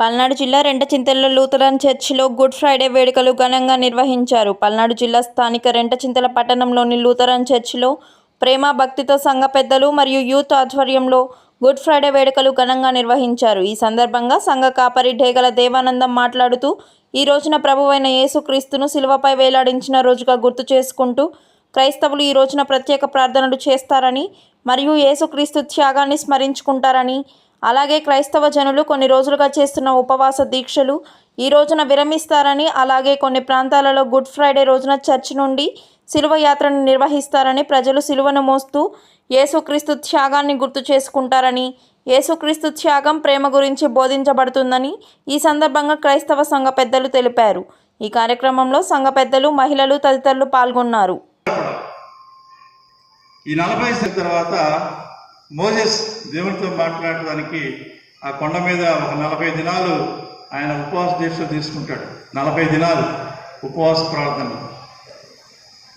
పల్నాడు జిల్లా రెంటచింతల లూథరన్ చర్చిలో good Friday వేడుకలు ఘనంగా నిర్వహించారు. పల్నాడు జిల్లా స్థానిక రెంటచింతల పట్టణంలోని లూథరన్ చర్చిలో ప్రేమ భక్తితో సంఘ పెద్దలు మరియు యూత్ ఆధ్వర్యంలో గుడ్ ఫ్రైడే వేడుకలు ఘనంగా నిర్వహించారు. ఈ సందర్భంగా సంఘ కాపరి ఢేగల దేవానందం మాట్లాడుతూ ఈ రోజున ప్రభువైన యేసుక్రీస్తును శిలువపై వేలాడించిన రోజుగా గుర్తు చేసుకుంటూ క్రైస్తవులు ఈ రోజున ప్రత్యేక ప్రార్థనలు చేస్తారని మరియు యేసుక్రీస్తు త్యాగాన్ని స్మరించుకుంటారని అలాగే క్రైస్తవ జనులు కొన్ని రోజులుగా చేస్తున్న ఉపవాస దీక్షలు ఈ రోజున విరమిస్తారని అలాగే కొన్ని ప్రాంతాలలో గుడ్ ఫ్రైడే రోజున చర్చి నుండి శిలువ యాత్రను నిర్వహిస్తారని ప్రజలు శిలువను మోస్తూ యేసుక్రీస్తు త్యాగాన్ని గుర్తు చేసుకుంటారని యేసుక్రీస్తు త్యాగం ప్రేమ గురించి బోధించబడుతుందని ఈ సందర్భంగా క్రైస్తవ సంఘ పెద్దలు తెలిపారు. ఈ కార్యక్రమంలో సంఘ పెద్దలు మహిళలు తదితరులు పాల్గొన్నారు. ఈ నలభై తర్వాత మోజెస్ దేవునితో మాట్లాడడానికి ఆ కొండ మీద ఒక నలభై దినాలు ఆయన ఉపవాస దీక్ష తీసుకుంటాడు. నలభై దినాలు ఉపవాస ప్రార్థన.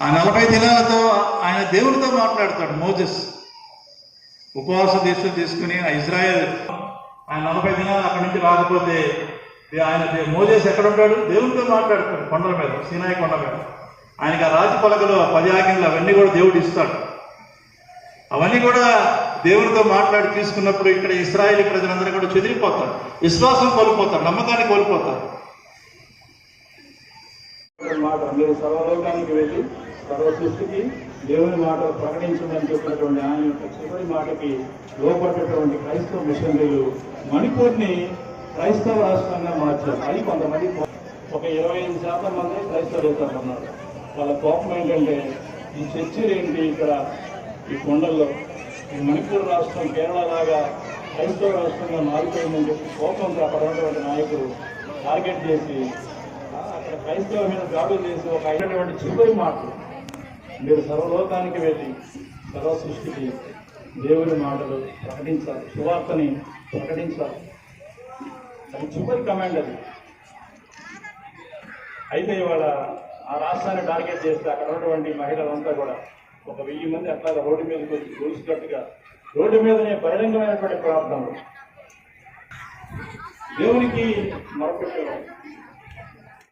ఆ నలభై దినాలతో ఆయన దేవునితో మాట్లాడతాడు మోజెస్. ఉపవాస దీక్ష తీసుకుని ఆ ఇజ్రాయెల్ ఆయన నలభై దినాలు అక్కడి నుంచి రాకపోతే ఆయన మోజెస్ ఎక్కడ ఉంటాడు? దేవునితో మాట్లాడతాడు కొండల మీద సీనాయి కొండ మీద. ఆయనకి ఆ రాతి పలకలు పది ఆజ్ఞలు అవన్నీ కూడా దేవుడు ఇస్తాడు. అవన్నీ కూడా దేవునితో మాట్లాడి తీసుకున్నప్పుడు ఇక్కడ ఇస్రాయేలీ ప్రజలందరూ కూడా చెదిరిపోతారు. విశ్వాసం కోల్పోతారు నమ్మకాన్ని కోల్పోతారు. మాట మీరు సర్వలోకానికి వెళ్ళి సర్వ సృష్టికి దేవుని మాట ప్రకటించమని చెప్పినటువంటి ఆయన యొక్క చివరి మాటకి లోపడ్డటువంటి క్రైస్తవ మిషనరీలు మణిపూర్ని క్రైస్తవ రాష్ట్రంగా మార్చారు. అది కొంతమంది ఒక ఇరవై ఐదు శాతం మంది క్రైస్తవేతరులు ఉన్నారు. వాళ్ళ కోపం ఏంటంటే ఈ చర్చిలు ఏంటి ఇక్కడ ఈ కొండల్లో? ఈ మణిపూర్ రాష్ట్రం కేరళ లాగా క్రైస్తవ రాష్ట్రంగా మారిపోయిందని చెప్పి కోపంగా అక్కడ ఉన్నటువంటి నాయకులు టార్గెట్ చేసి అక్కడ క్రైస్తవ మీద దాడులు చేసి ఒక అయినటువంటి చివరి మాటలు మీరు సర్వలోకానికి వెళ్ళి సర్వ సృష్టికి దేవుని మాటలు ప్రకటించాలి సువార్తని ప్రకటించాలి. అది చివరి కమాండ్ అది. అయితే ఇవాళ ఆ రాష్ట్రాన్ని టార్గెట్ చేస్తే అక్కడ ఉన్నటువంటి మహిళలంతా కూడా ఒక వెయ్యి మంది అట్లా రోడ్డు మీదకి వచ్చి చూసినట్టుగా రోడ్డు మీదనే బహిరంగమైనటువంటి ప్రార్థనలు దేవునికి మొరపెట్టేవారు